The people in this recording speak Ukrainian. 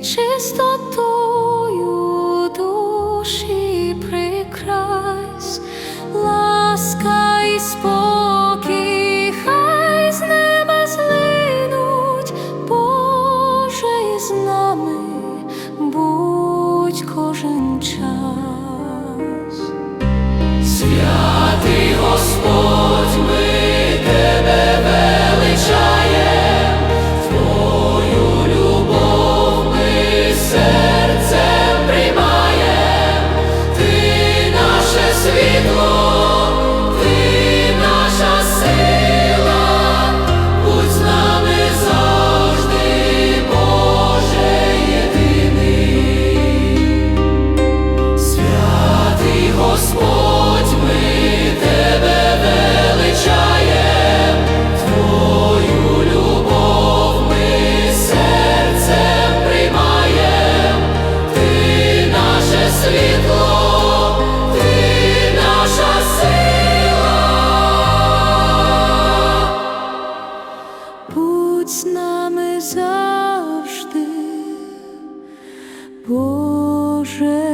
чистоту. світло. будь з нами завжди, Боже.